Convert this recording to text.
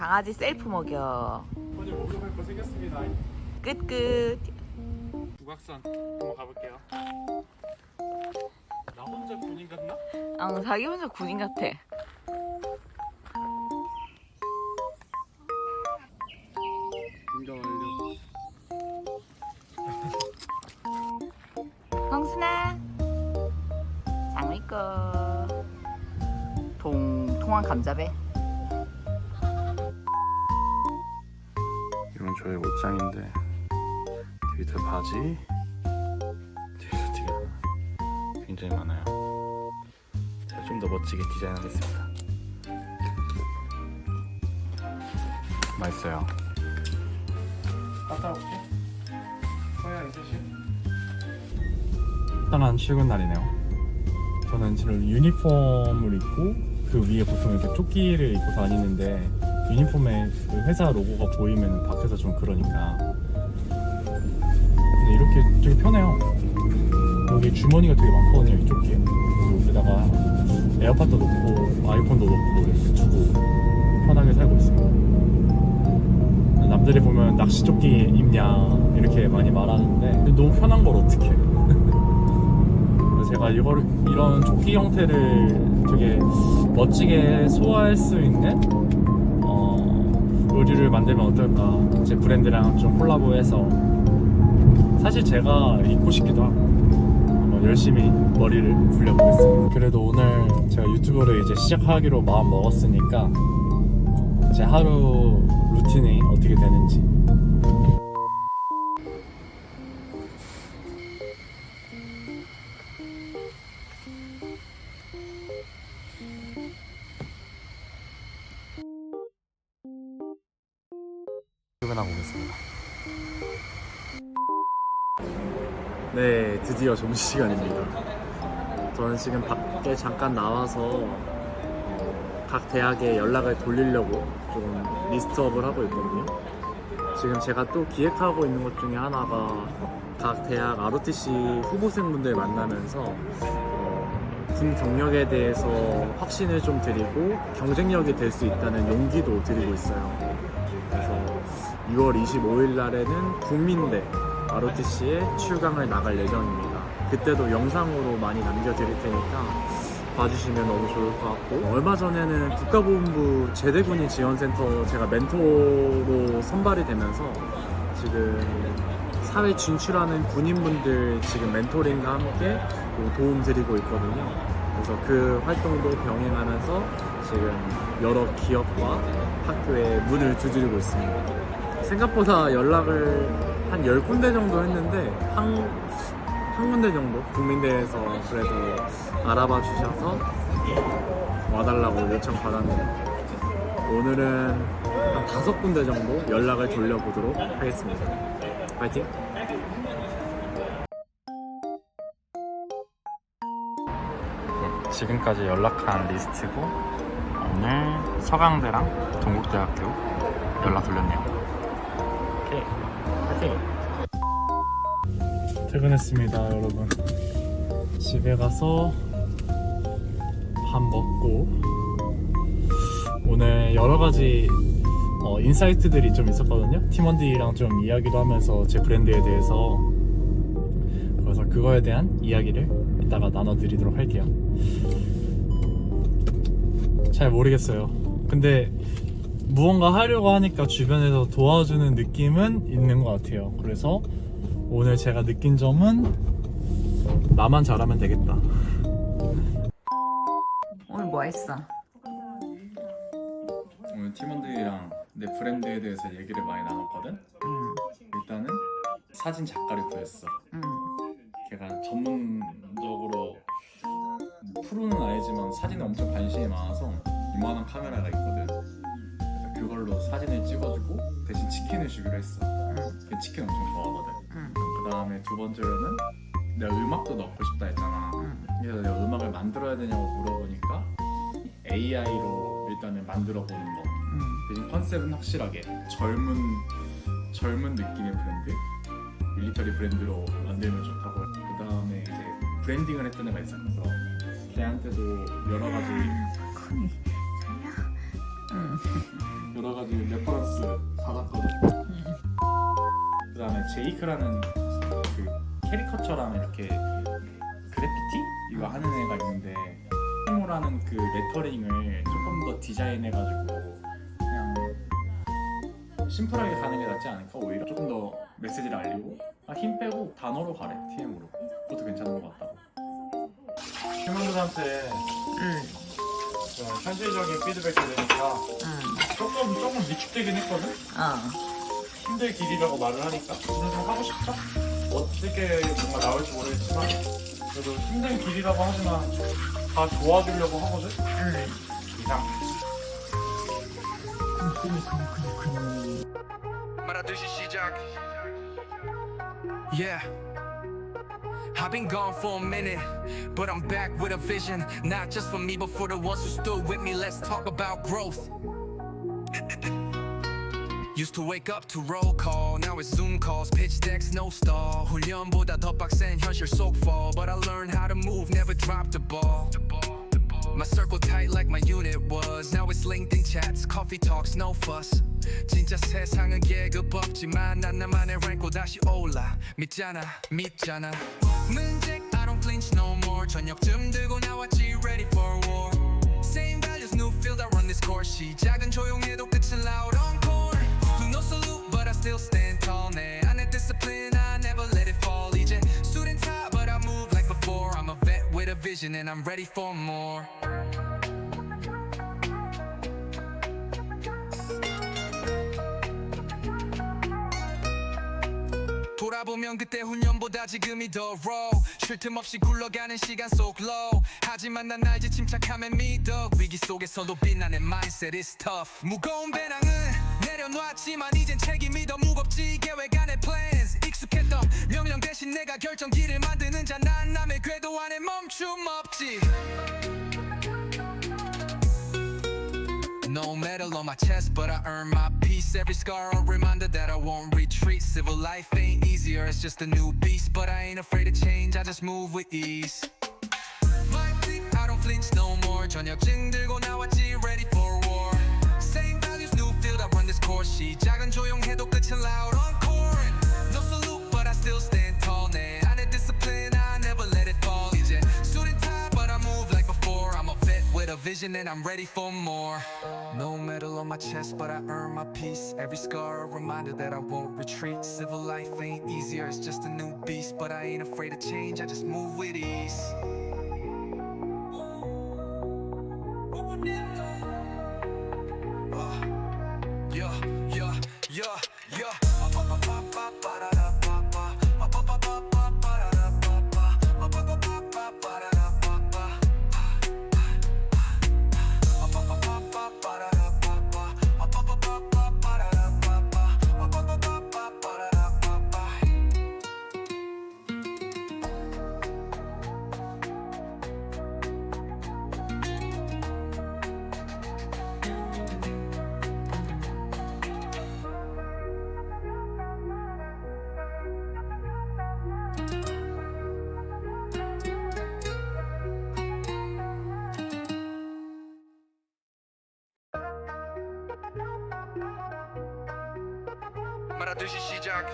강아지 셀프 먹여. 오늘 목욕할 거 생겼습니다. 끝끝. 북악산 한번 가볼게요. 나 혼자 군인 같나? 어, 자기 혼자 군인 같아. 인가 완료. 성순아. 장미 거. 동 통한 감자배. 저의 옷장인데 뒤에 바지 뒤에서 뒤가 굉장히 많아요. 제가 좀 더 멋지게 디자인하겠습니다. 맛있어요. 갔다 올게. 서야 이제 시 편한 출근 날이네요. 저는 지금 유니폼을 입고 그 위에 보통 이렇게 조끼를 입고 다니는데 유니폼에 그 회사 로고가 보이면 밖에서 좀 그러니까. 근데 이렇게 되게 편해요. 여기 주머니가 되게 많거든요 이 조끼에. 그리고 여기다가 에어팟도 넣고 아이폰도 넣고 이렇게 두고 편하게 살고 있습니다. 남들이 보면 낚시 조끼 입냐 이렇게 많이 말하는데 너무 편한 걸 그래서 제가 이걸 이런 조끼 형태를 되게 멋지게 소화할 수 있는 어, 의류를 만들면 어떨까. 제 브랜드랑 좀 콜라보해서. 사실 제가 입고 싶기도 하고 한번 열심히 머리를 굴려보겠습니다. 그래도 오늘 제가 유튜브를 이제 시작하기로 마음 먹었으니까 제 하루 루틴이 어떻게 되는지 하고 오겠습니다. 네, 드디어 점심시간입니다. 저는 지금 밖에 잠깐 나와서 어, 각 대학에 연락을 돌리려고 좀 리스트업을 하고 있거든요. 지금 제가 또 기획하고 있는 것 중에 하나가 각 대학 ROTC 후보생분들 만나면서 어, 군 경력에 대해서 확신을 좀 드리고 경쟁력이 될 수 있다는 용기도 드리고 있어요. 그래서 6월 25일 날에는 국민대 ROTC에 출강을 나갈 예정입니다. 그때도 영상으로 많이 남겨드릴 테니까 봐주시면 너무 좋을 것 같고 얼마 전에는 국가보훈부 제대군인 지원센터 제가 멘토로 선발이 되면서 지금 사회 진출하는 군인분들 지금 멘토링과 함께 또 도움 드리고 있거든요. 그래서 그 활동도 병행하면서 지금 여러 기업과 학교에 문을 두드리고 있습니다. 생각보다 연락을 한 10군데 정도 했는데 한, 한 군데 정도 국민대에서 그래도 알아봐 주셔서 와달라고 요청 받았는데 오늘은 한 다섯 군데 정도 연락을 돌려보도록 하겠습니다. 파이팅! 지금까지 연락한 리스트고 오늘 서강대랑 동국대학교 연락 돌렸네요. 파이팅! 퇴근했습니다, 여러분. 집에 가서 밥 먹고 오늘 여러 가지 어, 인사이트들이 좀 있었거든요. 팀원들이랑 좀 이야기도 하면서 제 브랜드에 대해서 그래서 그거에 대한 이야기를 이따가 나눠드리도록 할게요. 잘 모르겠어요. 근데 무언가 하려고 하니까 주변에서 도와주는 느낌은 있는 것 같아요. 그래서 오늘 제가 느낀 점은 나만 잘하면 되겠다. 오늘 뭐 했어? 오늘 팀원들이랑 내 브랜드에 대해서 얘기를 많이 나눴거든. 응, 일단은 사진 작가를 구했어. 응, 걔가 전문적으로 프로는 아니지만 사진에 엄청 관심이 많아서 이만한 카메라가 있거든. 그걸로 사진을 찍어주고 대신 치킨을 주기로 했어. 응, 걔 치킨 엄청 좋아하거든. 응, 그 다음에 두 번째로는 내가 음악도 넣고 싶다 했잖아. 응. 그래서 내가 음악을 만들어야 되냐고 물어보니까 AI로 일단은 만들어 보는 거. 응. 대신 컨셉은 확실하게 젊은 젊은 느낌의 브랜드, 밀리터리 브랜드로 만들면 좋다고. 그 다음에 이제 브랜딩을 했던 애가 있었어. 걔한테도 여러 가지 응. 여러 가지 레퍼런스 받았거든요. 그다음에 제이크라는 그 캐리커처랑 이렇게 그래피티? 이거 하는 애가 있는데 세모라는 그 레터링을 조금 더 디자인해가지고 그냥 심플하게 가는 게 낫지 않을까? 오히려 조금 더 메시지를 알리고. 아, 힘 빼고 단어로 가래 TM으로. 그것도 괜찮은 것 같다고. 휴먼드한테 현실적인 피드백이 되니까 응, 조금 조금 위축되긴 했거든? 어. 힘들 길이라고 말을 하니까. 오늘 좀 하고 싶다. 어떻게 뭔가 나올지 모르겠지만 그래도 힘든 길이라고 하지만 다 도와주려고 하거든? 응. 이상. 말하듯이 시작. Yeah I've been gone for a minute But I'm back with a vision Not just for me but for the ones who stood with me Let's talk about growth Used to wake up to roll call Now it's Zoom calls, pitch decks, no stall 훈련보다 더 빡센 현실 속 fall But I learned how to move, never drop the ball My circle tight like my unit was Now it's LinkedIn chats, coffee talks, no fuss 진짜 세상은 계급 없지만 난 나만의 랭고 다시 올라 믿잖아 믿잖아 문제 I don't flinch no more 저녁쯤 들고 나왔지 ready for war Same values new field I run this course 시작은 조용해도 끝은 loud encore Do no salute but I still stand tall 내 안에 discipline I never let it fall 이제 student top but I move like before I'm a vet with a vision and I'm ready for more 돌아보면 그때 훈련보다 지금이 더 raw. 쉴틈 없이 굴러가는 시간 속 low. 하지만 난 알지 침착함에 믿어. 위기 속에서도 빛나는 mindset is tough. 무거운 배낭은 내려놨지만 이젠 책임이 더 무겁지. 계획 안에 plans 익숙했던 명령 대신 내가 결정기를 만드는 자난 남의 궤도 안에 멈춤 없지 No medal on my chest, but I earn my peace. Every scar a reminder that I won't retreat. Civil life ain't easier, it's just a new beast. But I ain't afraid to change, I just move with ease. Vibe deep, I don't flinch no more. 저녁증 들고 나왔지, ready for war. Same values, new field, I run this course. 시작은 조용해도 끝은 loud vision and I'm ready for more. No medal on my chest, but I earn my peace. Every scar a reminder that I won't retreat. Civil life ain't easier, it's just a new beast. But I ain't afraid to change, I just move with ease. 말하듯이 시작